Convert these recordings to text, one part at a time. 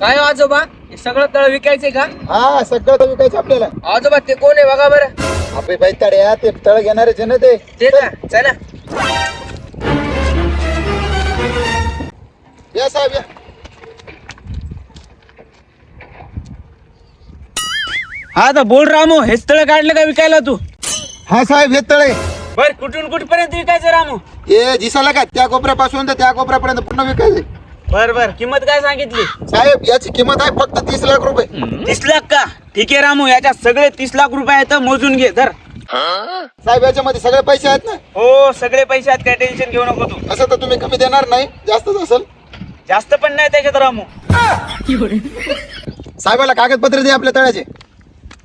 काय हो आजोबा? हे सगळं तळ विकायचंय का? हा सगळं तर विकायचं आपल्याला. आजोबा ते कोण आहे? बघा बरं. आपले बाई ते तळ घेणारे जन ते. ते ना चला. या साहेब या. हा तर बोल रामू हेच तळ काढलं का विकायला तू? हा साहेब हे तळे बर कुठून कुठपर्यंत विकायचं रामू? हे दिसायला का त्या कोपऱ्यापासून तर त्या कोपऱ्यापर्यंत पूर्ण विकायचे. बर बर किंमत काय सांगितली? साहेब याची किंमत आहे फक्त तीस लाख रुपये. तीस लाख का? ठीक आहे रामू याच्यात सगळे तीस लाख रुपये आहेत मोजून घे धर. साहेब याच्यामध्ये सगळे पैसे आहेत ना? हो सगळे पैसे आहेत काय टेन्शन घेऊ नको तू. असं तर तुम्ही कमी देणार नाही जास्तच असेल. जास्त पण नाही त्याच्यात रामू. साहेबाला कागदपत्र दे आपल्या तळ्याचे.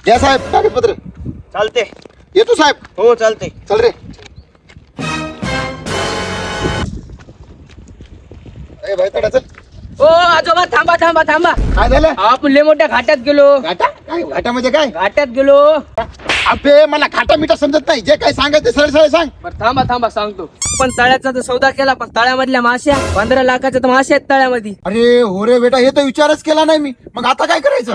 द्या साहेब कागदपत्र चालते. येतो साहेब. हो चालते. चल रे. ए भाई तडा चल. ओ आजोबा थांबा थांबा थांबा. काय झालं? आपण लय मोठ्या घाटात गेलो. घाटा? काय घाटा म्हणजे काय? घाटात गेलो. अबे मला घाटा मिठा समजत नाही. जे काय सांगायचं सरळ सरळ सांग. बरं थांबा थांबा सांगतो. पण तळ्याचा तर सौदा केला पण तळ्यामधल्या माश्या पंधरा लाखाच्या तर माश्या आहेत तळ्यामध्ये. अरे हो रे बेटा हे तर विचारच केला नाही मी. मग आता काय करायचं?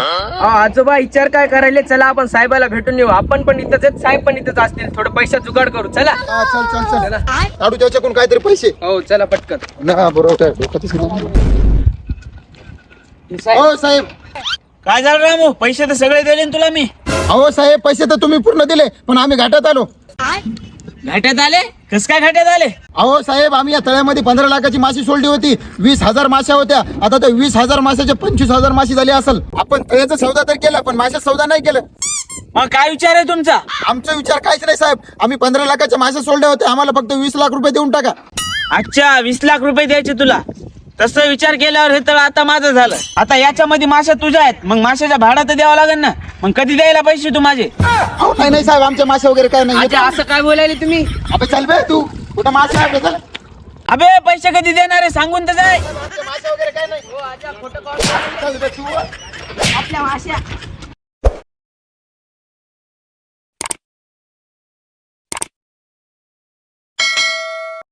आजोबा विचार काय करायले? चला आपण साहेबाला भेटून येऊ आपण पण इथंच आहेत साहेब पण इथंच असतील. थोडं पैसा जुगाड करू. चला. हा, चल चल चल. काढू त्याच्याकडून काहीतरी पैसे. हो चला पटकन. ना बरोबर आहे. डोक्यातच नाही. साहेब, हो साहेब. काय झालं रामू? पैसे तर सगळे दिले ना तुला मी. अहो साहेब पैसे तर तुम्ही पूर्ण दिले पण आम्ही घाटात आलो. घाट्यात आले? कस काय घाट्यात आले? अहो साहेब आम्ही या तळ्यामध्ये पंधरा लाखाची माशी सोडली होती वीस हजार माश्या होत्या. आता तर वीस हजार माशाच्या पंचवीस हजार माशी झाली असेल. आपण तळ्याचा सौदा तर केला पण माशा सौदा नाही केलं. मग काय विचार आहे तुमचा? आमचा विचार काहीच नाही साहेब. आम्ही पंधरा लाखाच्या माश्या सोडल्या होत्या आम्हाला फक्त वीस लाख रुपये देऊन टाका. अच्छा वीस लाख रुपये द्यायचे तुला. तसं विचार केल्यावर हे तळ आता माझं झालं. आता याच्यामध्ये माश्या तुझ्या आहेत. मग माशाच्या भाडा तर द्यावं लागेल ना. मग कधी द्यायला पैसे तू माझे? अहो नाही नाही साहेब आमच्या माश्या वगैरे काय नाही. आजा असं काय बोलायले तुम्ही? अबे चल बे तू. कुठं मासे आहे चल. अबे पैसे कधी देणार आहे? सांगून तर जाय. आमच्या माश्या वगैरे काय नाही. हो आजा खोटं चल बे तू आपल्या माश्या.